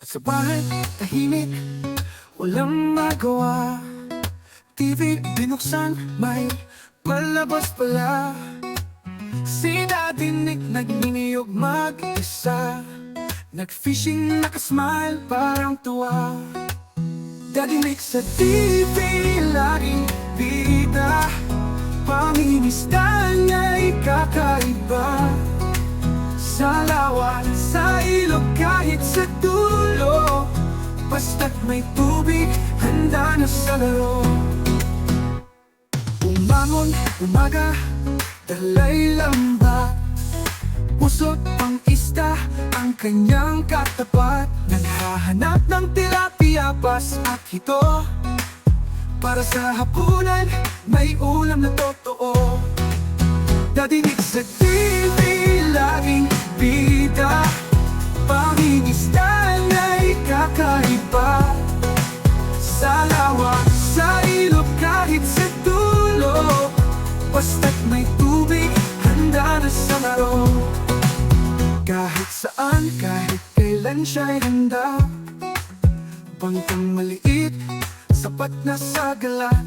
Sa bahay, tahimik, walang magawa. TV binuksan, may palabas pala. Si Daddy Nick nagniniyog mag-isa. Nag-fishing, nakasmile, parang tuwa. Daddy Nick sa TV, laging bida. Pangingisda niya'y kakaiba Sa lawa, sa ilog, kahit sa dulo. Basta't may tubig, handa na sa laro. Umangon, umaga, dalay lamba Pusot pang isda, ang kanyang katapat. Naghahanap ng tilapia, pas at hito Para sa hapunan, may ulam na totoo. Dadinig sa TV, laging bida Pangingisda na'y kakaiba. Sa lawa, sa ilog, kahit sa dulo may tubig, handa na sa Kahit saan, kahit kailan siya'y handa. Bangkang maliit, sapat na sa galak.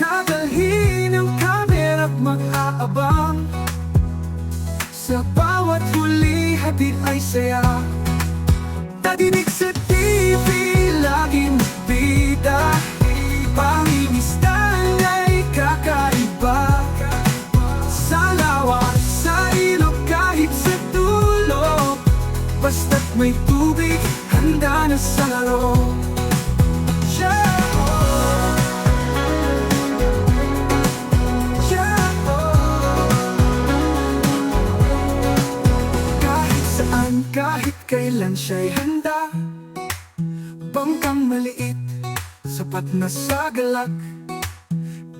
Dadalhin ang camera at mag-aabang Sa bawat huli, hatid ay saya. Tadinig sa TV, laging bida. Pangingisdan ay kakaiba. Sa lawa, sa ilog, kahit sa dulo. Basta't may tubig, handa na sa laro siya'y handa. Bangkang maliit, sapat na sa galak.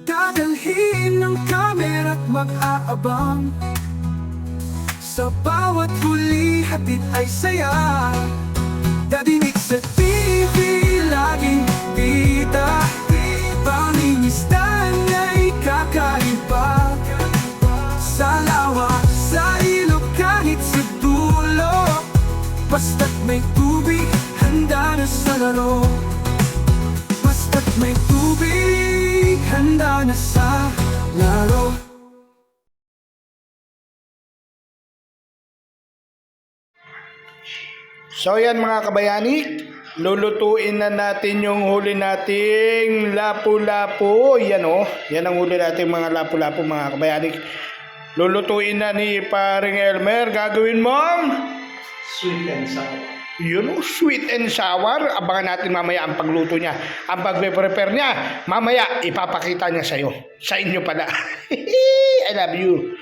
Dadalhin ng camera at mag-aabang. Sa bawat huli, hatid ay saya. Dadinig sa TV, laging bida Pangingisdan ay kakaiba Sa lawa, sa ilog, Basta't may tubig, handa na sa laro Basta't may tubig, handa na sa laro So yan mga kabayani, lulutuin na natin yung huli nating lapu-lapu. Yan o, yan ang huli nating mga lapu-lapu mga kabayani. Lulutuin na ni paring Elmer. Gagawin mong Sweet and sour. yun o, sweet and sour. Abangan natin mamaya ang pagluto niya. Ang pagpe-prepare niya, mamaya ipapakita niya sa'yo. Sa inyo pala. I love you.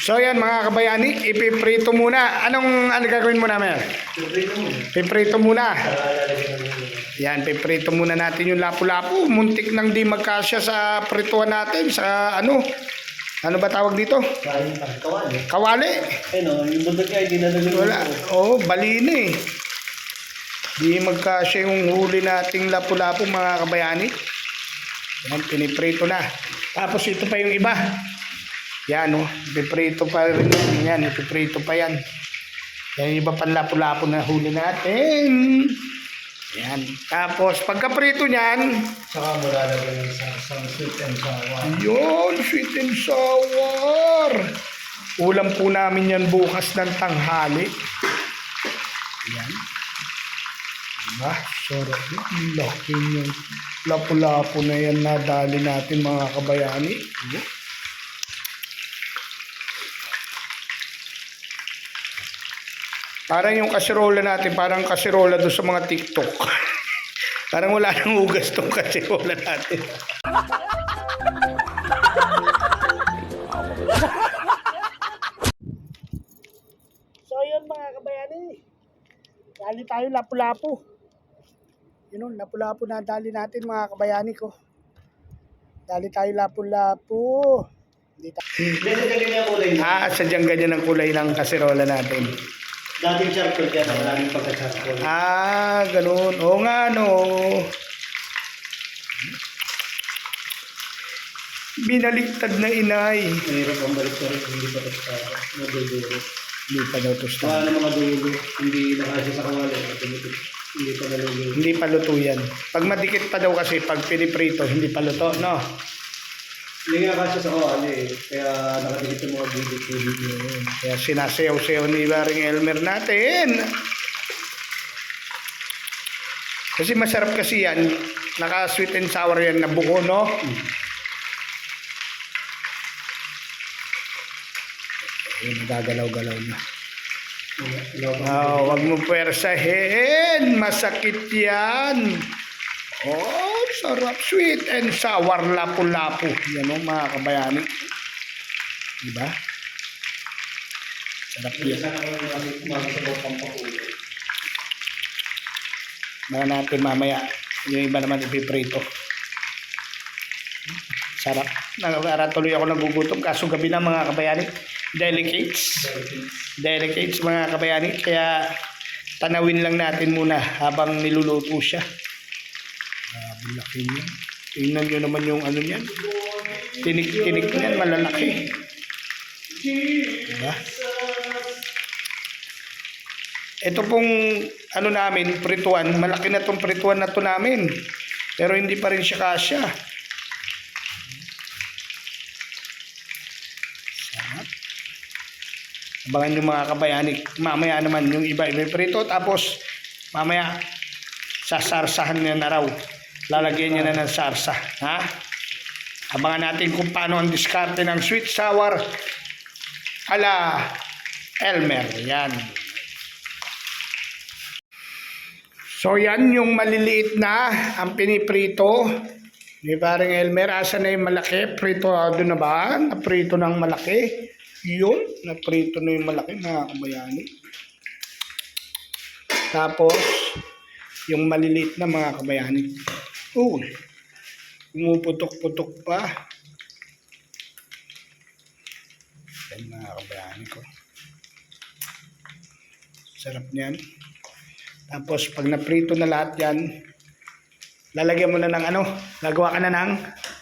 So yan mga kabayani, ipiprito muna. Anong ano gagawin mo namin? Piprito muna. Mo muna. Yan, piprito muna natin yung lapu-lapu. Muntik nang di magkasya sa prituan natin. Sa ano? Ano ba tawag dito? Kawali. Kawali. Eh no, yung buntot niya, hindi nalagyan mo. Wala. Oo, oh, balina eh. Di magkasya yung huli nating lapu-lapu mga kabayani. Yan, piniprito na. Tapos ito pa yung iba. Yan oh, piprito pa rin yan. Yan, ipiprito pa yan. Yan yung iba pang lapu-lapu na huli natin. Yan. Tapos pagkaprito niyan, Saka mo lalagyan ng sa, sa sweet and sour. yun, sweet and sour. Ulam po namin yan bukas ng tanghali. Yan. Diba? Ang laki yung lapu-lapu na yan na dali natin mga kabayani. Diba? Parang yung kasirola natin, parang kasirola doon sa mga TikTok. parang wala nang ugas tong kasirola natin. So yun mga kabayani. Dali tayo lapu-lapu. Yun o, lapu-lapu na dali natin mga kabayani ko. Dali tayo lapu-lapu. Hindi tayo. Dito ganyan yung kulay. Ah, sadyang ganyan ang kulay ng kaserola natin. Dating charcoal yan, maraming pagka-charcoal. Ah, ganun. Oo nga, no. Binaliktad na inay. Mahirap ang balik sa rin, hindi pa ito sa naduduro. Hindi pa daw Baka tostahan. na mga dulo, hindi nakasya sa kawali. Hindi pa nalulo. Hindi pa luto yan. Pag madikit pa daw kasi, pag piniprito, hindi pa luto, no? Hindi nga kasya sa kawali eh. Kaya nakadikit yung mga gilid-gilid. Yun. Kaya sinasayaw-sayaw ni Baring Elmer natin. Kasi masarap kasi yan. Naka sweet and sour yan na buko, no? Ayun, nagagalaw-galaw na. Oh, wag mo pwersahin. Masakit yan. Oh, sarap. Sweet and sour lapu-lapu. Yan o, mga kabayani. Diba? Sarap yan. Mga natin mamaya. Yung iba naman ipiprito. Sarap. Nakara tuloy ako nagugutom. Kaso gabi na mga kabayani. Delicates. Delicates mga kabayani. Kaya tanawin lang natin muna habang niluluto siya. Laki niya. Tingnan nyo naman yung ano niyan. Tinik-tinik niyan. Malalaki. Diba? Ito pong ano namin, prituan, malaki na tong prituan na to namin. Pero hindi pa rin siya kasya. Sarap. Abangan yung mga kabayani. Mamaya naman yung iba iba prito. Tapos mamaya sasarsahan niya na raw. Lalagyan niya na ng sarsa. Ha? Abangan natin kung paano ang diskarte ng sweet sour ala Elmer. Yan. So yan yung maliliit na ang piniprito. Di parang Elmer, asa na yung malaki? Prito doon na ba? Naprito ng malaki. Yun, naprito na yung malaki mga kabayani. Tapos, yung maliliit na mga kabayani. Uy, pumuputok-putok pa. Yan mga kabayani ko. Sarap niyan. Tapos pag naprito na lahat yan, lalagyan mo na ng ano, gagawa ka na ng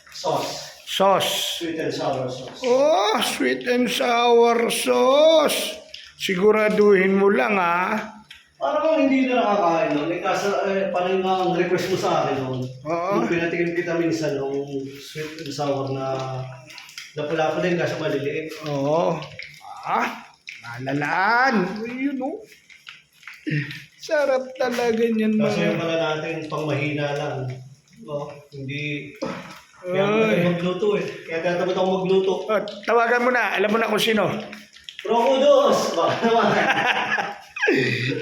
Sauce. sauce. Sweet and sour sauce. Oh, sweet and sour sauce. Siguraduhin mo lang ah. Parang hindi na nakakain nun. Eh, kaso, eh, parang ang request mo sa akin nun. Oo. Nung pinatingin kita minsan nung sweet and sour na napula pa din kaso maliliit. Oo. Ah, nalalaan. Yun oh. Sarap talaga niyan Kaso mga. yung pala natin pang mahina lang. Oh, hindi... Kaya ako Ay. tayo magluto eh. Kaya tatamad ako magluto. Oh, tawagan mo na. Alam mo na kung sino. Krokodos! Baka naman.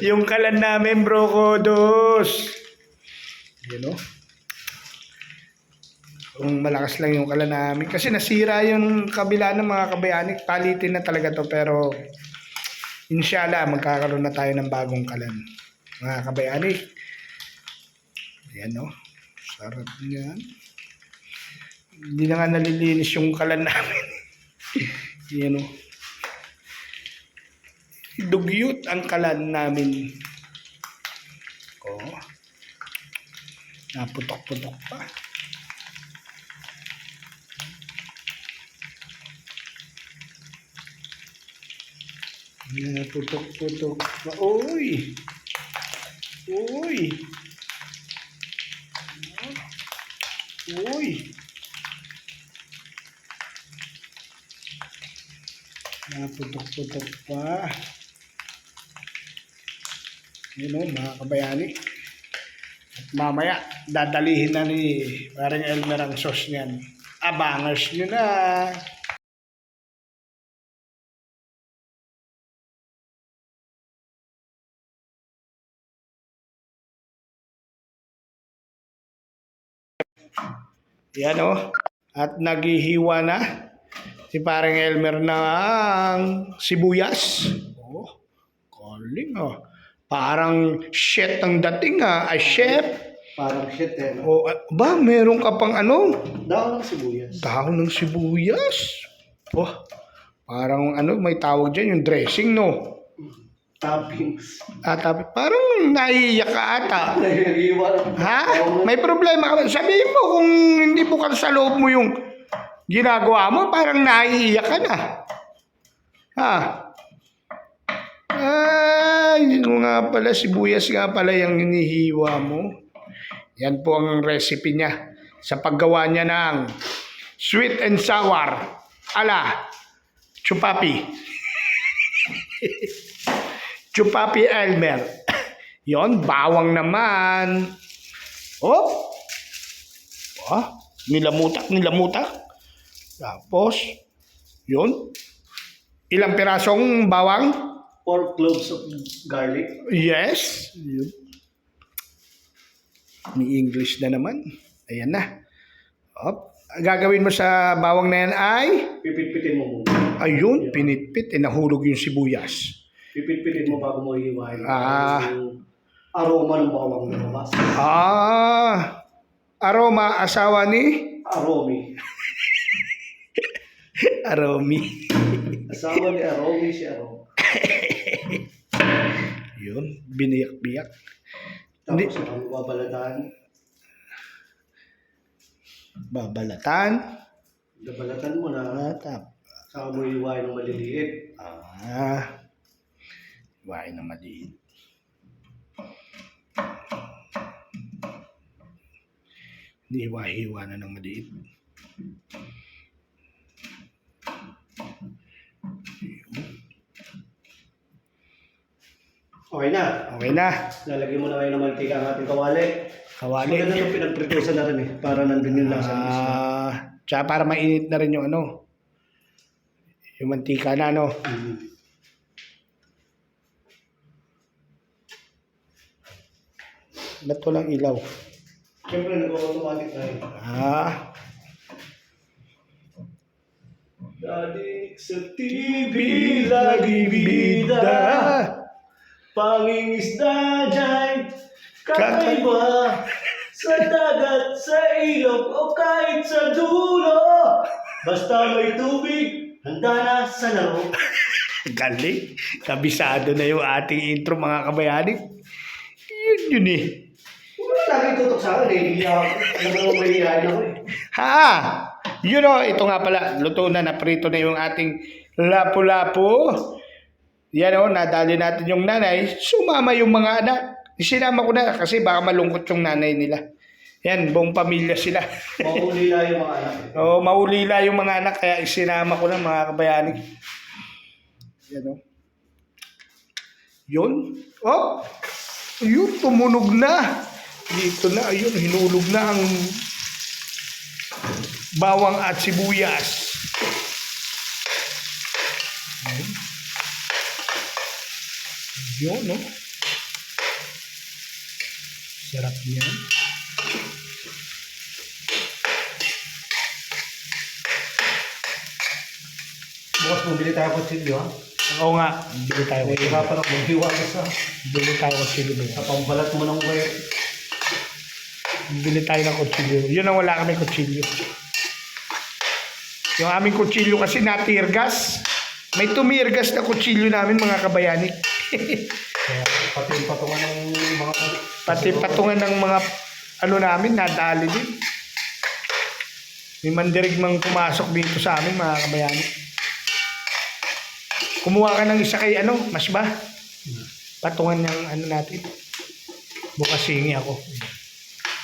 Yung kalan namin, bro ko, dos. Yun oh. Kung malakas lang yung kalan namin. Kasi nasira yung kabila ng mga kabayani. Palitin na talaga to. Pero, inshallah, magkakaroon na tayo ng bagong kalan. Mga kabayani. Ayan oh. Sarap niyan. Hindi na nga nalilinis yung kalan namin. Yan oh. Dugyot ang kalan namin. Oh. Naputok-putok pa. Naputok-putok pa. Uy! Uy! Uy! Naputok-putok pa. Yun o, mga kabayani. At mamaya, dadalihin na ni parang Elmer ang sauce niyan. Abangers nyo na. Yan o. At naghihiwa na si parang Elmer ng sibuyas. Oh, calling oh. Parang shit ang dating ah. Ay, chef. Parang shit eh. O, no? ah, ba, meron ka pang ano? Daon ng sibuyas. Dahon ng sibuyas. Oh, parang ano, may tawag dyan, yung dressing, no? Toppings. At ah, parang naiiyak ka ata. Nag-iwan. Ha? May problema ka ba? Sabihin mo kung hindi bukal sa loob mo yung ginagawa mo, parang naiiyak ka na. Ha? Ay, yun nga pala, sibuyas nga pala yung hinihiwa mo. Yan po ang recipe niya sa paggawa niya ng sweet and sour ala chupapi. chupapi Elmer. Yon, bawang naman. Oh, ah, nilamutak, nilamutak. Tapos, yun. Ilang pirasong bawang? Four cloves of garlic. Yes. Yun. May English na naman. Ayan na. Op. Gagawin mo sa bawang na yan ay, Pipit-pitin mo muna. ayun, pinitpit, eh, nahulog yung sibuyas. Pipit-pitin mo bago mo iiwain. Ah. Yung aroma ng bawang lumabas. Ah, aroma, asawa ni Aromi. Aromi. Asawa ni Aromi si Aromi. Yun, biniyak-biyak. Hindi. Tapos ang babalatan. Babalatan. Babalatan mo na. Tap. Saka mo iiwain ng maliliit. Ah, wain na maliit. Hiwa-hiwa na ng maliit. Okay na. Okay na. Lalagyan mo na kayo ng mantika ang ating kawali. Kawali. Maganda yung pinagpritusan na rin eh. Para nandun yung lasa. Ah, tsaka para mainit na rin yung ano. Yung mantika na ano. Mm. Ba't walang ilaw? Siyempre nag-automatic na yun. Ah, Dadik sa TV, lagi bida. Pangingisda dyan, kakaiba. Sa dagat, sa ilog, o kahit sa dulo. Basta may tubig, handa na sa laro. Galing. Kabisado na yung ating intro mga kabayani. Yun yun eh. Wala lagi tutok sa akin eh. Hindi ako, mahihayin ako eh. Ha! You know, ito nga pala, luto na, naprito na yung ating lapu-lapu. Yan o, nadali natin yung nanay. Sumama yung mga anak. Sinama ko na kasi baka malungkot yung nanay nila. Yan, buong pamilya sila. Maulila yung mga anak. Oo, maulila yung mga anak kaya isinama ko na mga kabayani. Yan o. Yun. Oh! Yun, tumunog na. Dito na, ayun, hinulog na ang bawang at sibuyas. Ayun. Yun, no? Sarap niyan. Bukas bumili tayo ko chili ha. Oo nga, bili tayo ko. iba pa lang maghiwa ka sa, Bili tayo ko sili sa pambalat mo ng wire. Bili tayo ng kutsilyo. Yun ang wala kami kutsilyo. Yung aming kutsilyo kasi natirgas. May tumirgas na kutsilyo namin mga kabayani. Pati yung patungan ng mga Pati patungan ng mga ano namin, nadali din. May mandirigmang pumasok dito sa amin mga kabayani. Kumuha ka ng isa kay ano, mas ba? Patungan ng ano natin. Bukas singi ako.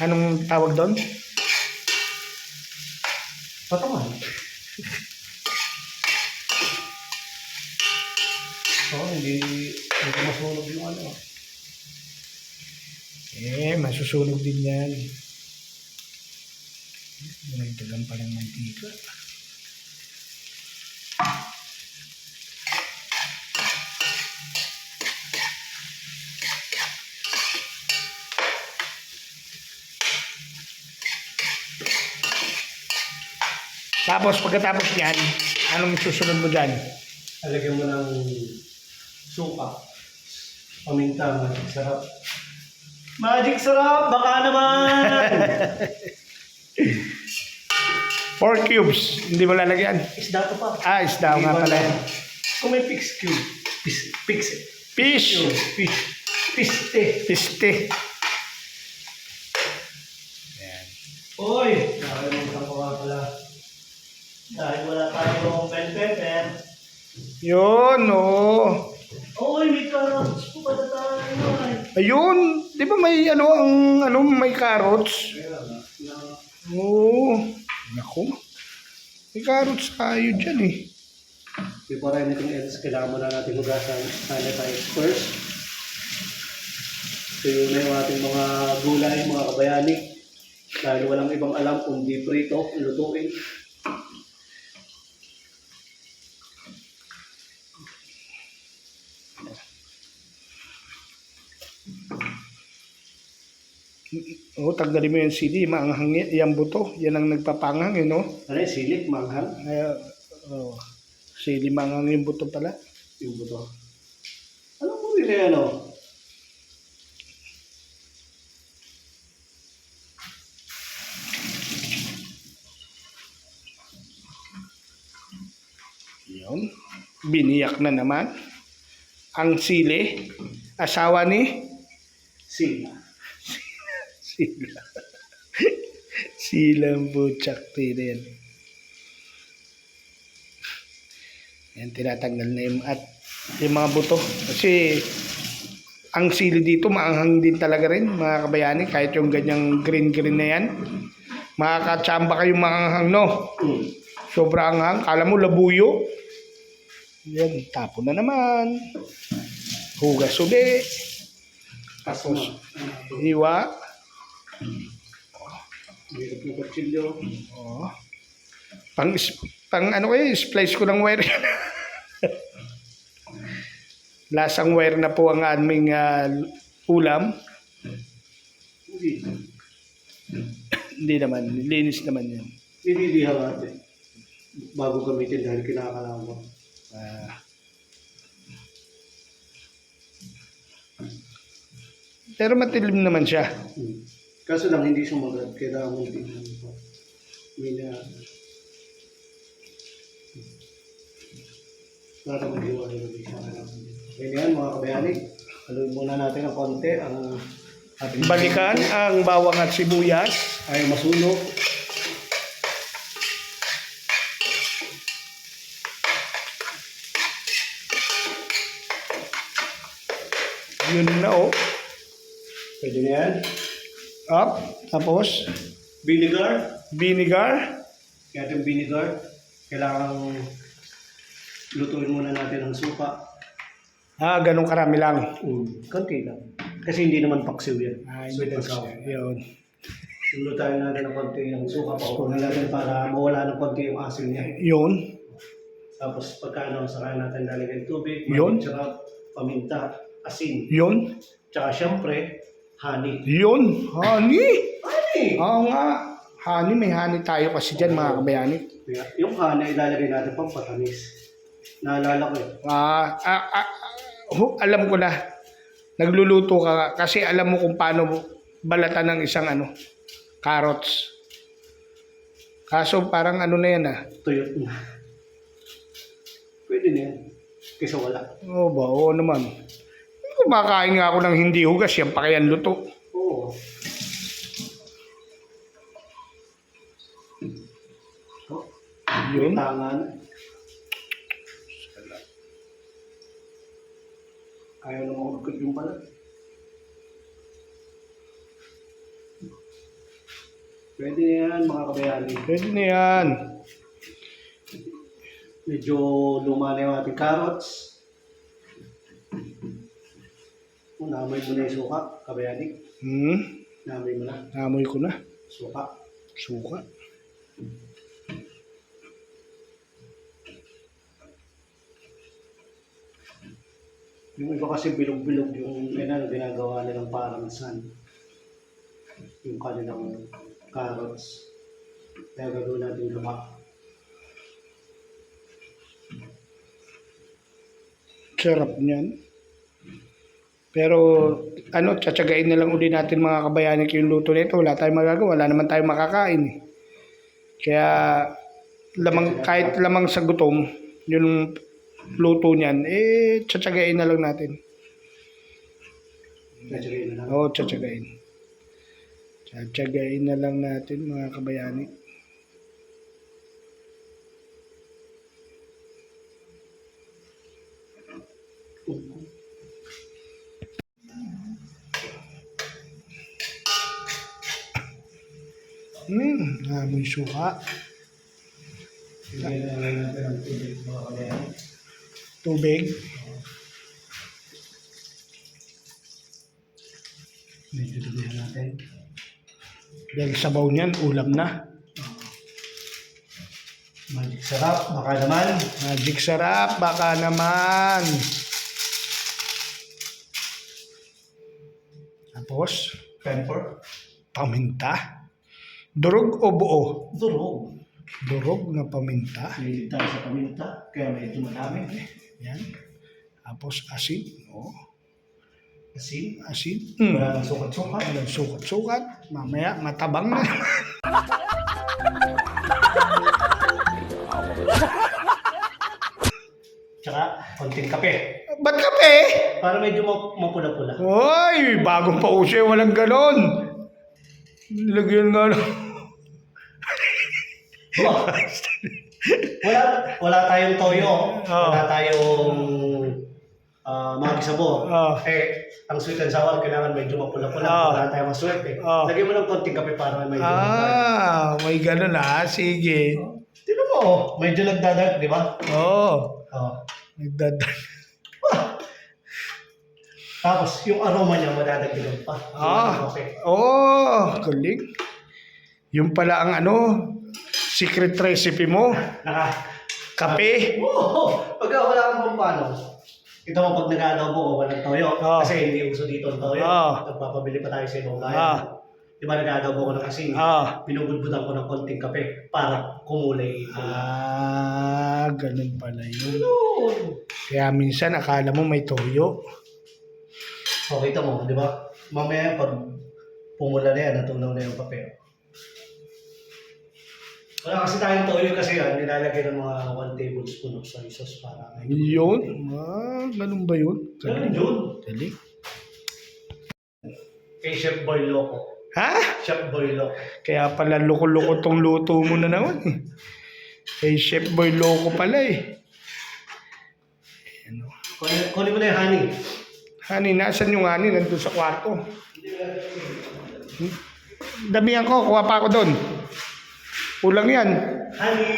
Anong tawag doon? patungan. Oo, hindi, hindi masunog yung ano. Eh, masusunog din yan. Nagdagan pa ng mantika. Tapos pagkatapos niyan, anong susunod mo dyan? Alagyan mo ng suka. Paminta, magic sarap. Magic sarap! Baka naman! Four cubes. Hindi mo lalagyan. Isda to pa. Ah, isda nga pala yan. Kung may fix cube. Fix, fix. Fish. Fish. Piste. Piste. Uy! Nakalimutan ko nga pala. Dahil wala tayong pen pen. Yun, oh. Ayun, di ba may ano, ang ano, may carrots? Oo. Naku. May carrots tayo dyan eh. Before anything else, kailangan muna natin hugasan sanitize first. So yun na yung ating mga gulay, mga kabayani. Dahil walang ibang alam kung di prito, lutuin. Oo, tanggalin mo yung CD, maanghang yan, yan buto. Yan ang nagpapanghang, eh, no? Ano yung silik, manghang, Ay, oh, CD maanghang yung buto pala. yung buto. Ano mo rin yan, ano? Yun. Biniyak na naman. Ang sili, asawa ni Sila. Sila. Silang butchak din. Yan, tinatanggal na yung, at yung mga buto. Kasi, ang sili dito, maanghang din talaga rin, mga kabayani. Kahit yung ganyang green-green na yan. Makakatsamba kayong maanghang, no? Sobrang anghang. Kala mo labuyo. Yan, tapo na naman. Hugas uli. Kaso nga, Hiwa. Hirap ng kutsilyo. Oh. Pang, pang ano kayo, splice ko ng wire. Lasang wire na po ang aming ah, ulam. Hindi. Hindi naman, linis naman yan. Nililihaw natin. Bago gamitin dahil kinakalawa. Ah. pero matilim naman siya. Hmm. Kaso lang hindi sumagat, kailangan mong tingnan pa. May na... Para maghiwalay na siya. Ngayon yan mga kabayani, haluin muna natin ng konti ang ating Balikan ang bawang at sibuyas. ay masunog. Yun na oh. Pwede na yan. Up. Tapos, Vinegar. vinegar. Kaya yung vinegar, kailangan lutuin muna natin ang suka. Ah, ganun karami lang. Mm, konti lang. Kasi hindi naman paksiw yan. Ah, Sweet hindi and pa sour. Yun. Lulutuin natin ng konti ang suka. Paupunan natin para mawala ng konti yung asin niya. Yun. Tapos pagkano, saka natin lalagyan tubig, Yun. tsaka paminta, asin. Yun. Tsaka syempre, honey. Yun. Honey. Honey! Oo nga. Honey, may honey tayo kasi dyan mga kabayani. Kaya, Yung honey, ilalagay natin pang patamis. Naalala ko eh. Ah, ah, ah, hu- alam ko na. Nagluluto ka nga kasi alam mo kung paano balatan ng isang ano, carrots. Kaso parang ano na yan ah. Tuyot na. Pwede na yan. Kaysa wala. Oo ba? Oo naman. Kumakain nga ako ng hindi hugas, yan pa kaya luto. Oo. Oh, Yun. tangan. Ayaw na makagkot yung pala. Pwede na yan mga kabayani. Pwede na yan. Medyo luma na yung ating carrots. Oh, Namoy mo na yung suka, kabayani. Hmm. Namoy mo na. Namoy ko na. Suka. Suka. Yung iba kasi bilog-bilog yung ano, ginagawa nilang parang san. Yung kanilang carrots. Kaya gagawin natin luma. Sarap niyan. Pero ano, tsatsagain na lang uli natin mga kabayanin yung luto nito. Wala tayong magagawa. Wala naman tayong makakain. eh. Kaya lamang, kahit lamang sa gutom, yung luto niyan, eh, tsatsagain na lang natin. Yun na lang. Oo, tsatsagain. Tsatsagain na lang natin mga kabayani. Amoy suka. Tubig. Medyo dumihan natin. Dahil sabaw niyan, ulam na. Magic sarap, baka naman. Magic sarap, baka naman. Tapos, Pepper. paminta. Durog o buo? Durog. Durog na paminta. Tayo sa paminta, kaya medyo madami. Yan. Tapos asin. Oh, Kasi, asin. Mm. wala nang sukat-sukat. Walang sukat-sukat. Mamaya matabang na. Tsaka, konting kape. Ba't kape? Para medyo ma- mapula-pula. Hoy, bagong pause, walang ganon. Lagyan nga lang. Oh. wala, wala tayong toyo. Oo. Wala tayong uh, mga sabor. Oo. Eh, ang sweet and sour, kailangan medyo mapula-pula. Oo. Wala tayong maswerte. Oo. Lagyan mo ng konting kape para mapula. Ah, may ganon ah. Sige. Tignan mo, oh, medyo nagdadag, di ba? Oo. Oh, Oh. nagdadag. Tapos, yung aroma niya madadagdagan pa. Ah, Okay. oh, galing. Yung pala ang ano, secret recipe mo. Naka, Kape. Oo! Pagka wala kang pampano, ito mo pag nag-adobo o walang toyo, Oo. kasi hindi uso dito ang toyo. Oo. Nagpapabili pa tayo sa ibang Ah. bayan. Di ba nag-adobo ko ng asin? Ah. Binubudbudan ko ng konting kape para kumulay ito. Ah, ganun pala yun. Yun. Kaya minsan akala mo may toyo. So, kita mo, di ba? Mamaya pag pumula na yan, natunaw na yung kape. Wala kasi tayong toyo kasi yan, nilalagay ng mga 1 tablespoon of soy sauce para may... Yun? Ah, ganun ba yun? Ganun yun. Galing. Kay Chef Boy Loco. Ha? Chef Boy Loco. Kaya pala loko-loko tong luto mo na naman. eh. Kay Chef Boy Loco pala eh. Ano? Kunin mo na yung honey. Honey, nasan yung honey? Nandun sa kwarto. Damihan ko, kuha pa ako doon. Kulang yan. Honey!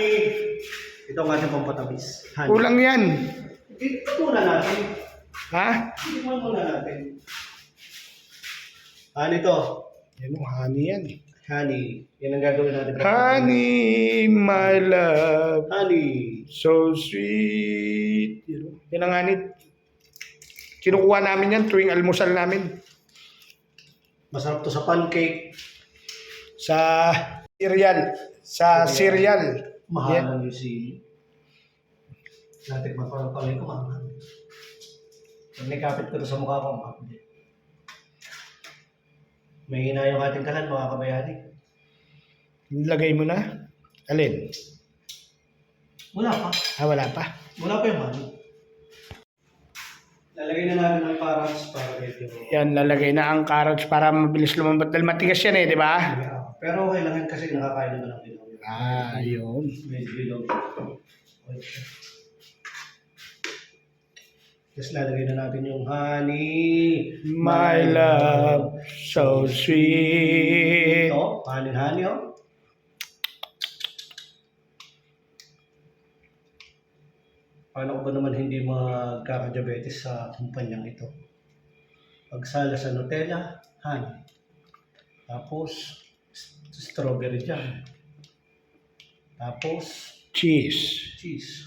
Ito ang ating pampatamis. Honey. Kulang yan. Ito muna natin. Ha? Ito muna natin. Honey to. Yan o, honey yan. Honey. Yan ang gagawin natin. Honey, my love. Honey. So sweet. Yan ang honey. Kinukuha namin yan tuwing almusal namin. Masarap to sa pancake. Sa cereal. Sa cereal. Mahal lang yung sili. Natikman ko ng palay ko, mahal. Pag nakapit ko to sa mukha ko, mahal. May hina yung ating kalan, mga kabayani. Lagay mo na. Alin? Wala pa. Ah, wala pa. Wala pa yung honey. Lalagay na natin ng parang para medyo... Yan, lalagay na ang carrots para mabilis lumambat. Dahil matigas yan eh, di ba? Pero kailangan kasi nakakain naman ng dilaw. Ah, yun. Medyo dilaw. Tapos lalagay na natin yung honey. My love, so sweet. Ito, honey-honey oh. Paano ko ba naman hindi magkakadiabetes sa kumpanyang ito? Pagsala sa Nutella, honey. Tapos, strawberry jam. Tapos, Cheese. cheese.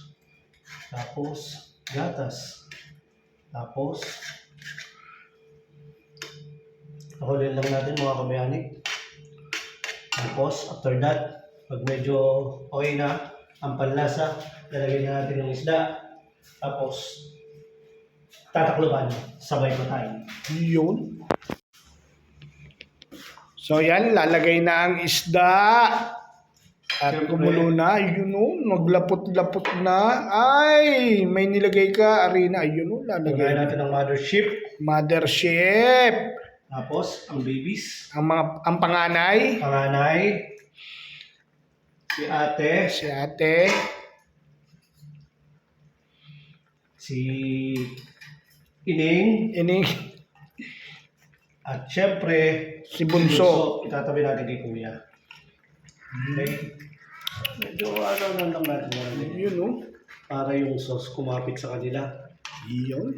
Tapos, gatas. Tapos, pakulin lang natin mga kabayani. Tapos, after that, pag medyo okay na ang panlasa, lalagyan na natin ng isda. Tapos, tatakluban, sabay pa tayo. Yun. So yan, lalagay na ang isda. At Siyempre. kumulo na, yun o, naglapot-lapot na. Ay, may nilagay ka, Arena. Ayun o, Lagyan lalagay na. natin ng mothership. Mothership. Tapos, ang babies. Ang mga, ang panganay, Panganay. Si ate. si ate, Si Ining. ini, At syempre, si Bunso. itatabi natin kay Kuya. Okay? Medyo ano na lang natin marami. Yun, no? Para yung sauce kumapit sa kanila. Yun.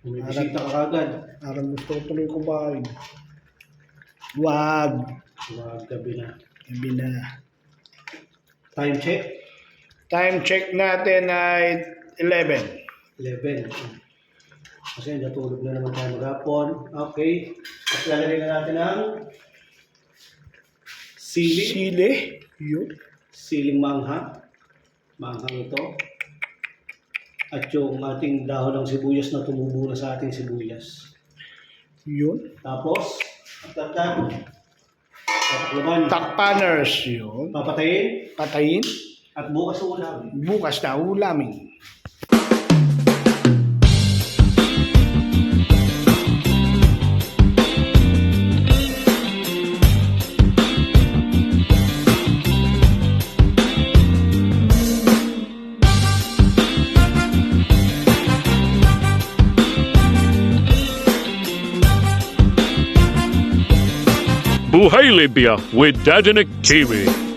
Kung may bisita ka agad, Parang gusto ko tuloy kumain. Wag. mga gabi na. Sabi na. Time check, Time check natin ay 11. 11. Kasi natulog na naman tayo maghapon. Okay. At lalagay na natin ang sili. Sili. Yun. siling manghang. Manghang ito. At yung ating dahon ng sibuyas na tumubo na sa ating sibuyas. Yun. Tapos, at. Tatakloban. Takpaners. Yun. Papatayin. Patayin. At bukas ulam. Bukas na ulamin. Buhay Libya with Dadanik TV.